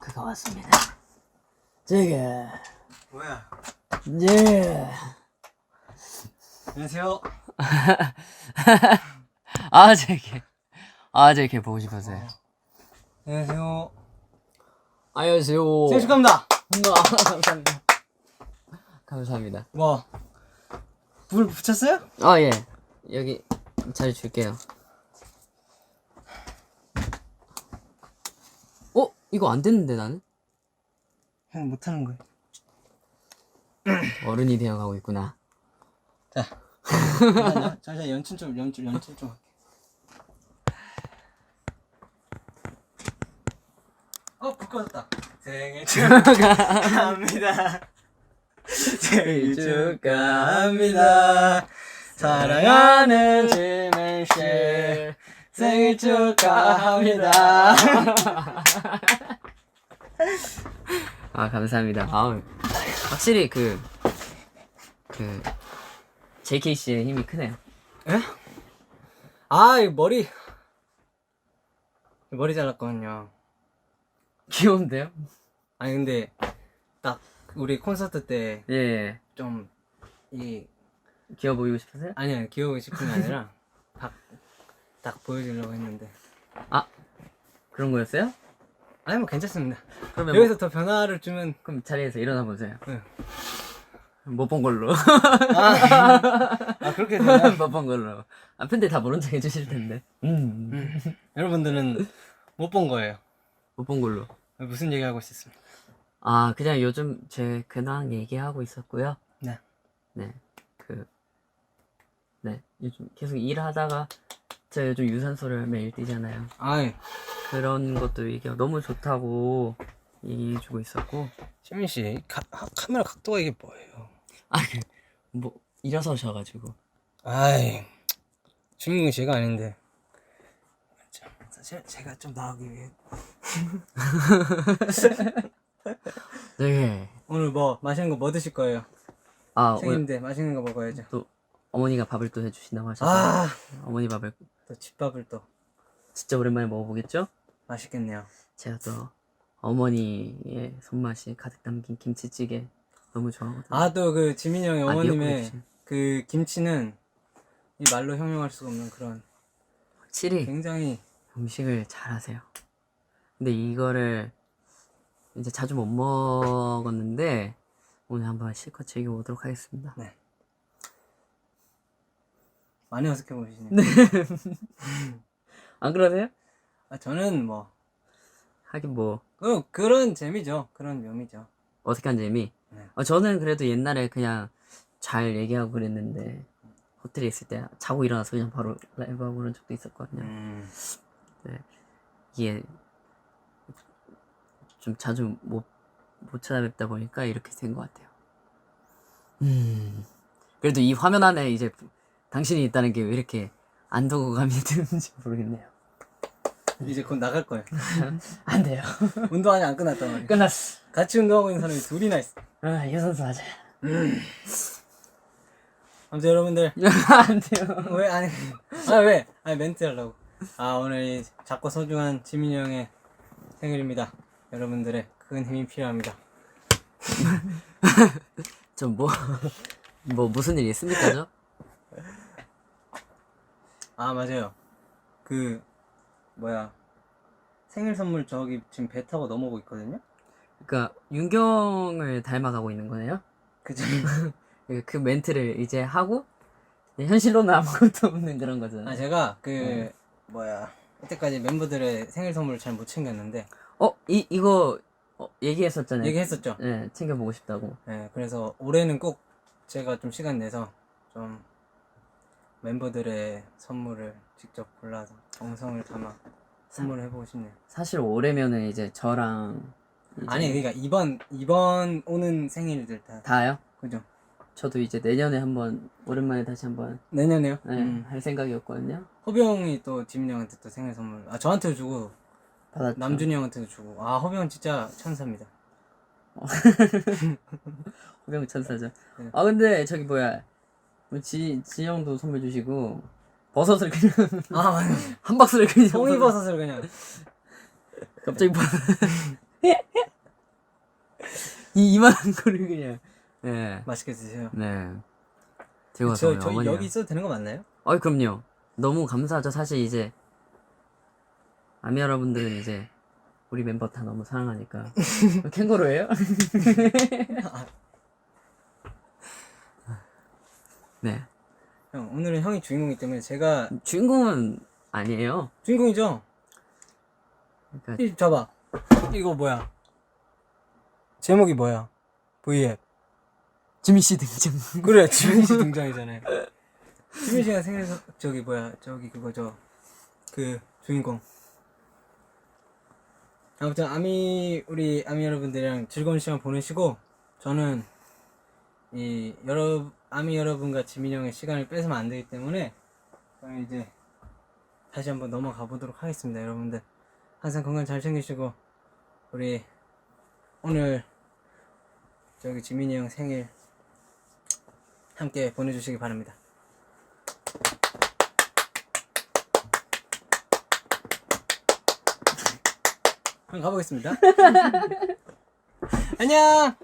그가 왔습니다. 제가 뭐야? 네. 안녕하세요. 아 제게 아 제게 보고 싶었어요. 안녕하세요. 안녕하세요. 생일 축하합니다. 아, 감사합니다. 감사합니다. 뭐, 불 붙였어요? 아 예. 여기 잘 줄게요. 어? 이거 안 됐는데 나는? 형 못하는 거예요. 어른이 되어가고 있구나. 자, 잠시만요. 잠시만 연출 좀, 연출, 연출 좀 할게. 어, 불 꺼졌다. 생일 축하합니다. 생일 축하합니다. 사랑하는 지민 씨. 생일 축하합니다. 아 감사합니다. 아 확실히 그 그 JK 씨의 힘이 크네요. 에? 아, 이 머리. 머리 잘랐거든요. 귀여운데요? 아니, 근데, 딱, 우리 콘서트 때, 예, 예. 좀, 이, 귀여워 보이고 싶으세요? 아니야, 귀여우고 싶은 게 아니라, 딱, 딱 보여주려고 했는데. 아 그런 거였어요? 아니, 뭐, 괜찮습니다. 그러면 여기서 더 변화를 주면, 뭐, 그럼 자리에서 일어나 보세요. 네. 못 본 걸로. 아, 그렇게 되나요? 못본 걸로. 아 팬들 다 모른 척 해주실 텐데. 음. 여러분들은 못 본 거예요. 못 본 걸로. 무슨 얘기 하고 있었습니까? 아 그냥 요즘 제 근황 얘기하고 있었고요. 네. 네. 그, 네. 요즘 계속 일하다가 제가 요즘 유산소를 매일 뛰잖아요. 아이, 그런 것도 얘기가 너무 좋다고 얘기해주고 있었고. 시민 씨, 카, 하- 카메라 각도가 이게 뭐예요? 아, 그, 뭐, 일어서셔가지고. 아이, 주인공이 제가 아닌데. 참, 사실 제가 좀 나오기 위해. 네. 오늘 뭐, 맛있는 거 뭐 드실 거예요? 아, 오늘 생일인데 맛있는 거 먹어야죠. 또 어머니가 밥을 또 해주신다고 하셔서. 아, 어머니 밥을 또 집밥을 또 진짜 오랜만에 먹어보겠죠? 맛있겠네요. 제가 또 어머니의 손맛이 가득 담긴 김치찌개 너무 좋아하거든요. 아, 또 그 지민이 형의 아, 어머님의 미역국이지. 그 김치는 이 말로 형용할 수가 없는 그런 확실히 굉장히 음식을 잘하세요. 근데 이거를 이제 자주 못 먹었는데 오늘 한번 실컷 즐겨보도록 하겠습니다. 많이 어색해 보이시네요. 안 그러세요? 아, 저는 뭐, 하긴 뭐 그, 그런 재미죠. 그런 묘미죠. 어색한 재미. 네. 어, 저는 그래도 옛날에 그냥 잘 얘기하고 그랬는데 호텔에 있을 때 자고 일어나서 그냥 바로 라이브 하고 그런 적도 있었거든요. 음, 이게 좀 자주 못, 못 찾아뵙다 보니까 이렇게 된 것 같아요. 음. 그래도 이 화면 안에 이제 당신이 있다는 게 왜 이렇게 안도감이 드는지 모르겠네요. 이제 곧 나갈 거예요. 안 돼요. 운동 아직 안 끝났단 말이에요. 끝났어. 같이 운동하고 있는 사람이 둘이나 있어. 아, 유선수 하자. 아무튼 여러분들, 안 돼요. 왜, 아니, 아, 왜? 아니, 멘트 하려고. 아, 오늘 이 작고 소중한 지민이 형의 생일입니다. 여러분들의 큰 힘이 필요합니다. 좀 뭐, 뭐 무슨 일 있습니까, 저? 아, 맞아요. 그, 뭐야. 생일 선물 저기 지금 배 타고 넘어오고 있거든요? 그러니까 윤경을 닮아가고 있는 거네요. 그죠? 그- 그 멘트를 이제 하고 현실로는 아무것도 없는 그런 거잖아요. 아, 제가 그, 뭐야. 이때까지 멤버들의 생일 선물을 잘 못 챙겼는데, 어, 이, 이거, 어, 얘기했었잖아요. 얘기했었죠? 네, 챙겨보고 싶다고. 네, 그래서 올해는 꼭 제가 좀 시간 내서 좀 멤버들의 선물을 직접 골라서 정성을 담아 선물을 해보고 싶네요. 사실 올해면은 이제 저랑. 이제 아니, 그러니까 이번, 이번 오는 생일들 다. 다요? 그죠? 저도 이제 내년에 한번, 오랜만에 다시 한번, 내년에요? 네, 음. 할 생각이었거든요. 허비 형이 또 지민 형한테 또 생일 선물, 아, 저한테도 주고, 받았죠. 남준이 형한테도 주고. 아, 허비 형 진짜 천사입니다. 호병 천사죠. 네. 아, 근데 저기 뭐야. 뭐 지, 지영도 선물 주시고, 버섯을 그냥, 아, 맞네. 한 박스를 그냥. 송이버섯을 그냥. 갑자기 버- 이 이만한 거를 그냥 네. 맛있게 드세요. 네. 들고 가서 저, 우리 저희 어머니랑. 여기 있어도 되는 거 맞나요? 어이 그럼요. 너무 감사하죠. 사실 이제 아미 여러분들은 이제 우리 멤버 다 너무 사랑하니까 캥거루예요? 네. 형 오늘은 형이 주인공이기 때문에 제가 주인공은 아니에요. 주인공이죠. 그러니까 이 잡아. 이거 뭐야? 제목이 뭐야? V앱. 지민 씨 등장. 그래 지민 씨 등장이잖아요. 지민 씨가 생일에서 저기 뭐야 저기 그거죠. 그 주인공. 아무튼 아미 우리 아미 여러분들이랑 즐거운 시간 보내시고 저는 이 여러 아미 여러분과 지민 형의 시간을 뺏으면 안 되기 때문에 저는 이제 다시 한번 넘어가 보도록 하겠습니다 여러분들 항상 건강 잘 챙기시고 우리 오늘 저기 지민이 형 생일 함께 보내주시기 바랍니다. 한번 가보겠습니다. 안녕!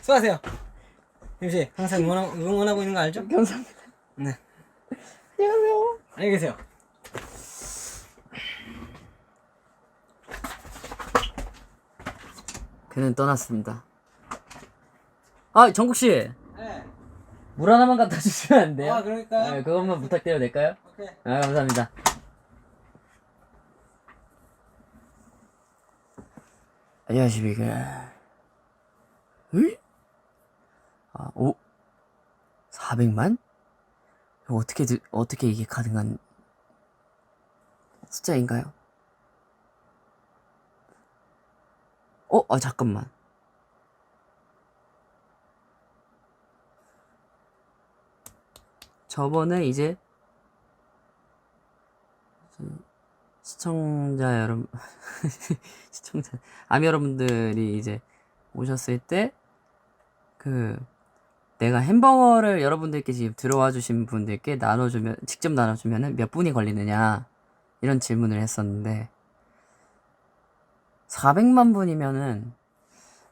수고하세요. 김씨, 항상 응원하, 응원하고 있는 거 알죠? 감사합니다. 네. 안녕하세요. 안녕히 계세요. 그는 떠났습니다. 아 정국 씨, 네. 물 하나만 갖다 주시면 안 돼요? 아, 그러니까요? 네, 그것만 부탁드려도 될까요? 오케이. 아 감사합니다. 안녕하십니까. 응? 아, 오? 400만? 이거 어떻게, 드- 어떻게 이게 가능한 숫자인가요? 어? 아, 잠깐만. 저번에 이제 시청자 여러분 시청자 아미 여러분들이 이제 오셨을 때 그 내가 햄버거를 여러분들께 지금 들어와 주신 분들께 나눠주면 직접 나눠주면은 몇 분이 걸리느냐 이런 질문을 했었는데 400만 분이면은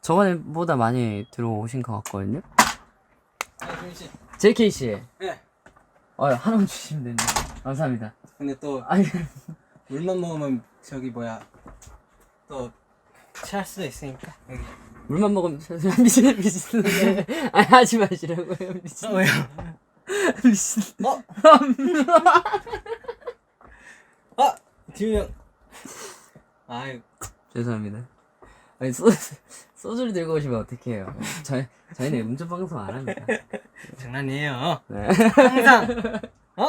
저번에보다 많이 들어오신 것 같거든요. 아, 김씨. JK 씨, 네. 어 하나만 주시면 됩니다. 감사합니다. 근데 또 아니 물만 먹으면 저기 뭐야 또 취할 수도 있으니까 여기. 물만 먹으면 미친 미친 아니 하지 마시라고요 미친. 어, 왜요? 미친. 어? 아! 지민 형. 아이 죄송합니다. 아니 소주 소주를 들고 오시면 어떡해요? 저희 저희는 음주 방송 안 합니다. 장난이에요. 네. 항상. 어?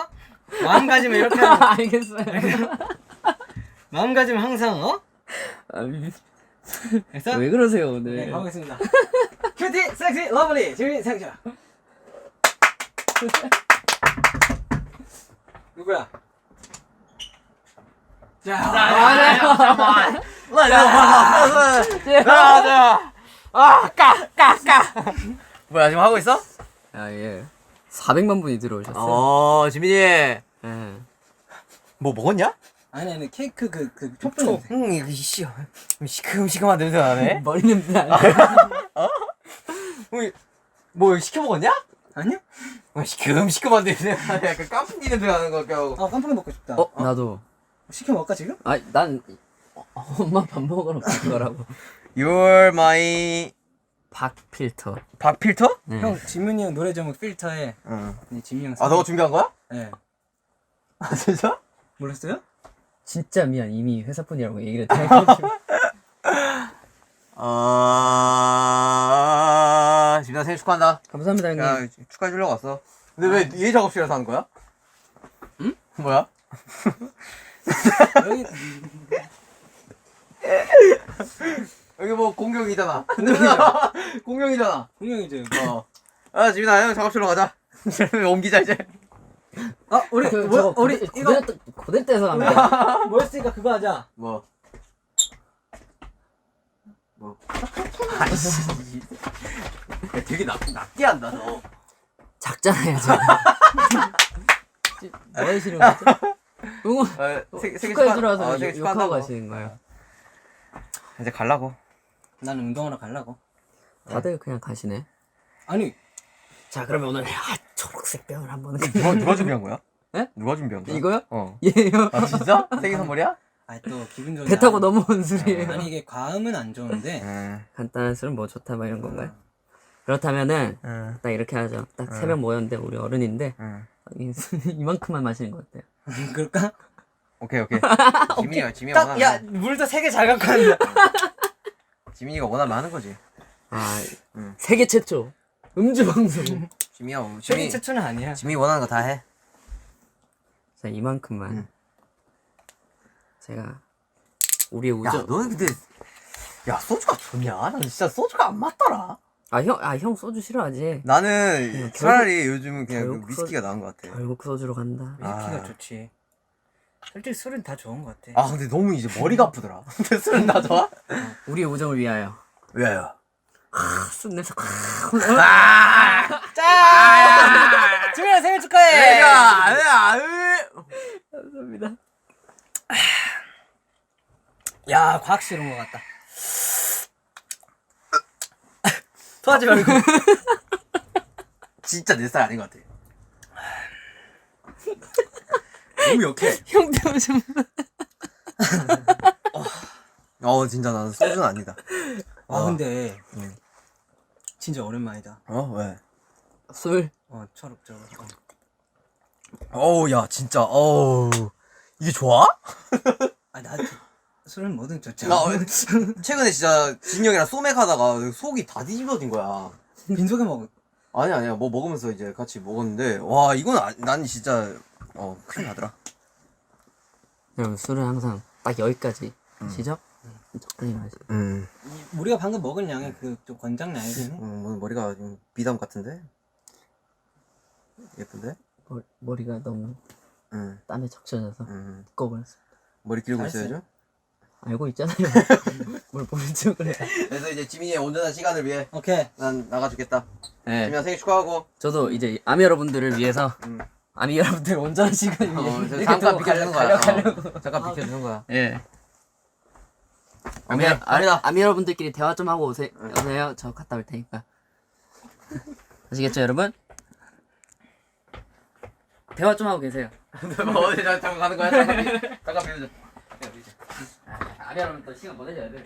마음가짐을 이렇게 하는 알겠어요. 마음가짐 항상 어? 아, 미- 됐어? 왜 그러세요 네 오늘 가보겠습니다. 큐티 섹시 러블리 지민 생쇼. 누구야? 자, 아, 뭐야 지금 하고 있어? 아 예 400만 분이 들어오셨어요 어 지민이 예. 뭐 먹었냐? 아니 아니 케이크 그 그 촛불 응 이거 이씨 시큼시큼한 냄새가 나네 머리 냄새 안 나. 뭐, 뭐 시켜 먹었냐? 아니요? 뭐 시큼시큼한 냄새가 나네 약간 깐풍기 냄새 나는 거 같고 아 깜빡이 먹고 싶다. 어 나도 시켜 먹을까 지금? 아난 엄마 밥 먹으러 갈 거라고 You're my 박 필터 박 필터? 네. 형 지민이 형 노래 제목 필터에 응. 네, 지민이 형. 아 너가 준비한 거야? 네. 아 진짜? 몰랐어요? 진짜 미안 이미 회사분이라고 얘기를 해가지고 아 지민아 생일 축하한다 감사합니다 형님 야 축하해 주려고 왔어 근데 왜얘 작업실에서 하는 거야? 응? 뭐야? 여기 여기 뭐 공격이잖아 공격이잖아 분명히죠. 어. 아 지민아 형 작업실로 가자 옮기자 이제 아 우리 그, 뭐, 우리 고대, 이거 고대, 고대 때서 갑니다 뭐였으니까 그거 하자. 뭐? 뭐? 아이씨. 야, 되게 나, 낮게 한다, 너. 작잖아요 제가 뭐 하시는 거죠? 응원 아, 세, 세계 축하해 축하- 주러 와서 어, 욕- 세계 욕하고 축하한다고. 가시는 거예요 이제 갈라고. 난 운동하러 가려고. 다들 그냥 가시네. 아니 자 그러면 오늘 아, 초록색 병을 한번 누가, 누가 준비한 거야? 에? 누가 준비한 거야? 이거요? 어. 예요. 아 진짜? 생일 선물이야? 아또 기분 좋은 배 타고 날. 넘어온 술이에요. 아니 이게 과음은 안 좋은데 응. 간단한 술은 뭐 좋다 막 이런 건가요? 그렇다면은 응. 딱 이렇게 하죠. 딱 세 명 모였는데 우리 어른인데 응. 이술 이만큼만 마시는 거 어때요? 그럴까? 오케이 오케이. 지민이가 지민이 가 딱 야 원하면 물도 세 개 잘 갖고 왔네. 지민이가 원하면 하는 거지. 아 응. 세계 최초 음주 방송. 지민이가 세계 지민 최초는 아니야. 지민이 원하는 거 다 해. 자 이만큼만 응. 제가 우리의 야 우정. 너는 근데 야 소주가 좋냐? 난 진짜 소주가 안 맞더라. 아형 아 형 소주 싫어하지. 나는 결국- 차라리 요즘은 그냥 결국 그 위스키가 나은 것 같아. 결국 소주로 간다. 위스키가 아. 좋지. 솔직히 술은 다 좋은 것 같아. 아 근데 너무 이제 머리가 아프더라. 근데 술은 나 좋아? 우리의 우정을 위하여. 왜요? 아, 술 냄새. 확 올라- 짠! 지민아 생일 축하해. 아야, 감사합니다. 야 과학실 온것 같다. 토하지 말고. 진짜 내 스타일 아닌 것 같아. 너무 역해. 형 때문에 좀. 어 진짜 나는 소주는 아니다. 아 근데 응. 진짜 오랜만이다. 어 왜? 술. 어 철없죠. 어. 어우 야 진짜 어우 이게 좋아? 아 나도 술은 뭐든 좋죠. 나 어, 최근에 진짜 진영이랑 소맥 하다가 속이 다 뒤집어진 거야. 빈속에 먹. 아니 아니야 뭐 먹으면서 이제 같이 먹었는데 와 이건 아, 난 진짜 어 큰일 나더라. 여러분 술은 항상 딱 여기까지 시죠? 적당히 마시. 음, 우리가 방금 먹은 양이 그좀 권장량이긴 해. 음 오늘 머리가 좀 비담 같은데 예쁜데? 머, 머리가 너무 음, 땀에 적셔져서 음. 두꺼워버렸어. 머리 길고 잘했어요. 있어야죠. 알고 있잖아요. 뭘 보는 척을 해. 그래서 이제 지민이의 온전한 시간을 위해 오케이. 난 나가주겠다. 네. 지민아 생일 축하하고. 저도 이제 아미 여러분들을 위해서 음. 아미 여러분들 온전한 시간 위해 어, 이렇게 잠깐 두고 비켜주는 가려- 거야. 가려고. 어, 잠깐 비켜주는 거야. 예. 아미, 오케이, 아, 갑니다. 아미 여러분들끼리 대화 좀 하고 오세, 오세요. 저 갔다 올 테니까. 아시겠죠, 여러분? 대화 좀 하고 계세요. 어디 잠깐 가는 거야? 잠깐 비- 잠깐 비워줘. 아미 여러분 또 시간 보내줘야 돼.